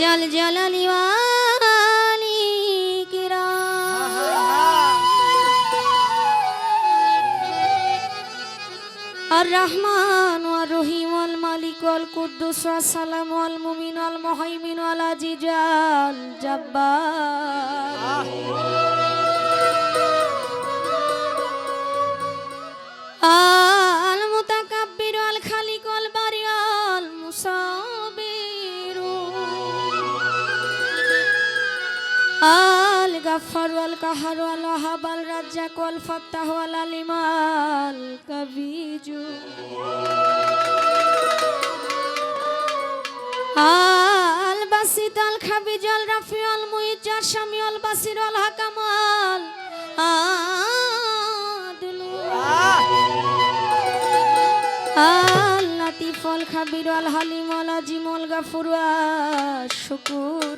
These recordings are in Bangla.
জল জলালিওয়ালি কিরা আর রহমান আর রহিম আল মালিক আল কুদ্দুস সালাম আল মুমিন আল মহাইমিন আল আজিজাল জব্বার الرزاق والفتاح والعليم الكبير البسيط الخبيج الرفيع المعز الشميع البصير الحكم العادل اللطيف الخبير الحليم العظيم الغفور الشكور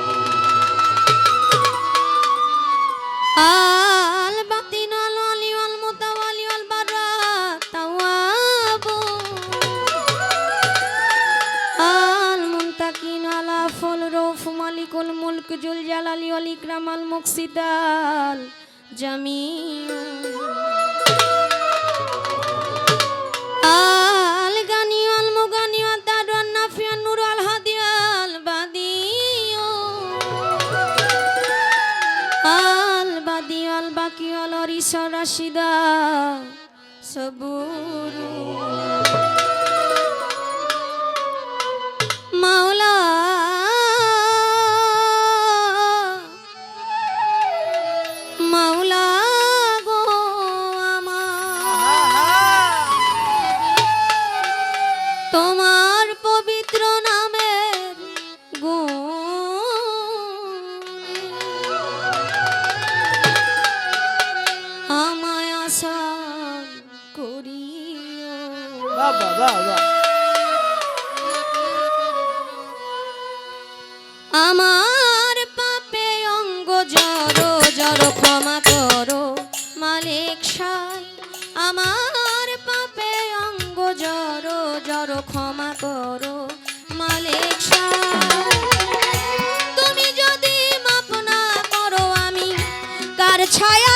রাশিদা সবুরু আমার পাপে অঙ্গ জড়ো জড়ো ক্ষমা করো। মালিক সাই, আমার পাপে অঙ্গ জড়ো জড়ো ক্ষমা করো। মালিক সাই, তুমি যদি মাপ না করো আমি, কার ছায়ায়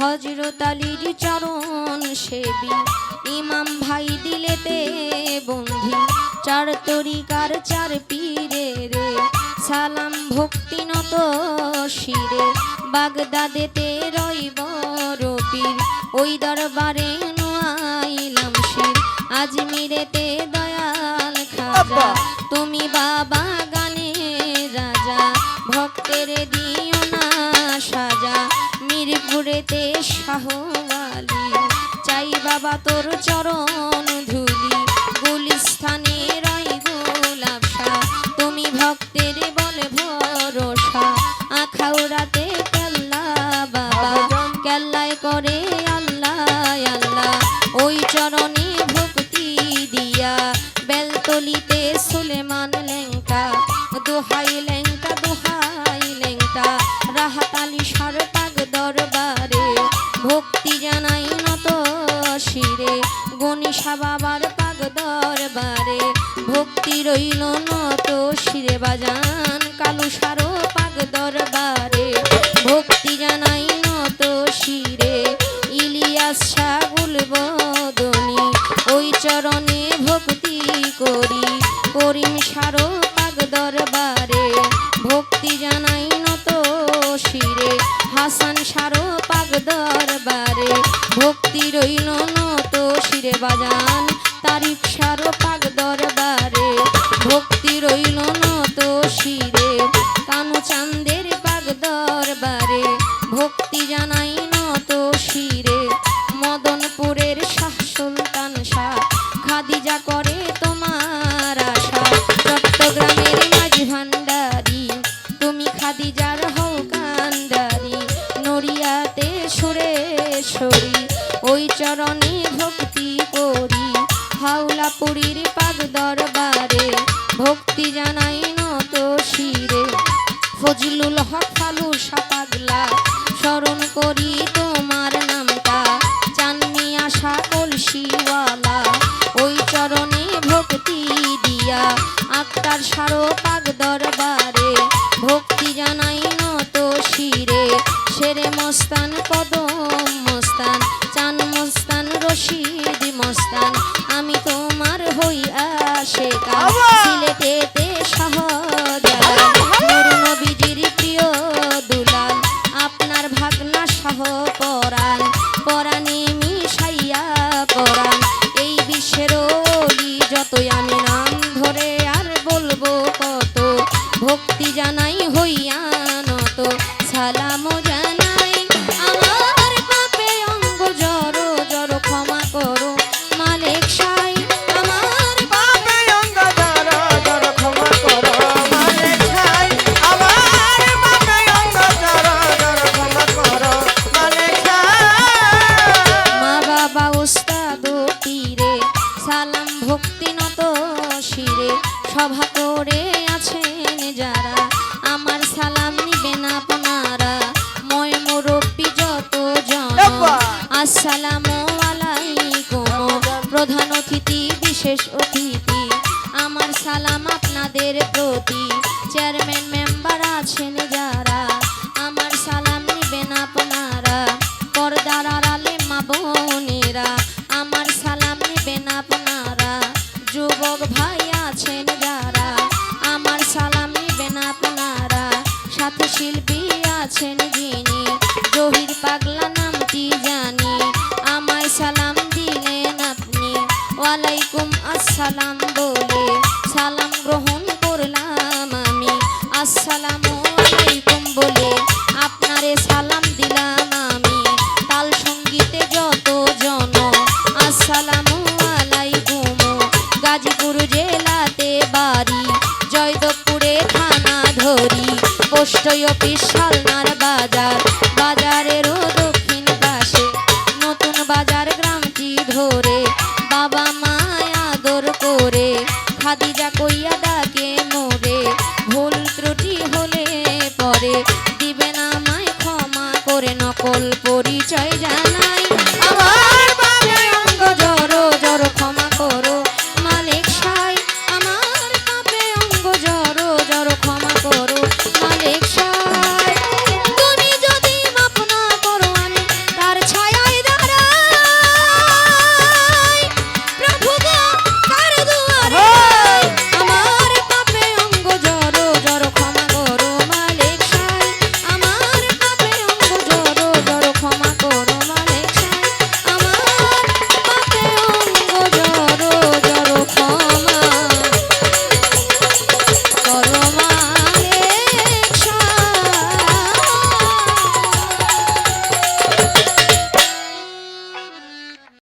হজরত আলীর চরণ সেবি। ইমাম ভাই দিলেতে বন্ধি। চার তরিকার চার পীরে রে। সালাম ভক্তি নত শিরে বাগদাদেতে রইব রবির। ওই দরবারে নোয়াইলাম শির। আজমিরেতে দয়াল খাজা। তুমি বাবা গানে রাজা। ভক্তের দিও না সাজা মিরপুরেতে শাহওয়ালি চাই বাবা তোর চরণ ধুলি, গুলিস্থানে রই গোলাপ তুমি ভক্তের বলে ভরসা, আখাউড়াতে কেল্লা বাবা। কেল্লায় করে আল্লাহ আল্লাহ, ওই চরণে ভক্তি দিয়া। বেলতলিতে সুলেমান লেঙ্কা দোহাই গণিসা বাবার পাগ দরবারে ভক্তি রইল নত শিরে বাজান কালু সারো পাগ দরবারে ভক্তি জানাই নত শিরে, ইলিয়াস সাগুল বদনি। ওই চরণে ভক্তি করি, করিম সারো পাগ দরবারে ভক্তি জানাই নত শিরে, হাসান সারো পাগ দরবারে ভক্তি রইল না বাজান। পুরীর পাক দরবারে, ভক্তি জানাই নত শিরে ফজলুল হক ফালু সাপাগলা স্মরণ করি তোমার নামটা। চাননি আশা কলসিওয়ালা ওই চরণে ভক্তি দিয়া। আক্তার সারো পাক দরবারে, ভক্তি জানাই নত শিরে সেরে মস্তান, পদম মস্তান, চান মস্তান, রশিদ মস্তান। শেষ ওয়ালাইকুম আসসালাম বলে সালাম গ্রহণ করলাম আমি। আসসালাম আলাইকুম বলে আপনারে সালাম দিলাম আমি। তাল সঙ্গীতে যত জন, আসসালাম আলাইকুম। গাজীপুর জেলাতে বাড়ি, জয়দেবপুরে থানা ধরি। পোস্ট অফিস সালনার বাজার বাজার खादी जा कोई या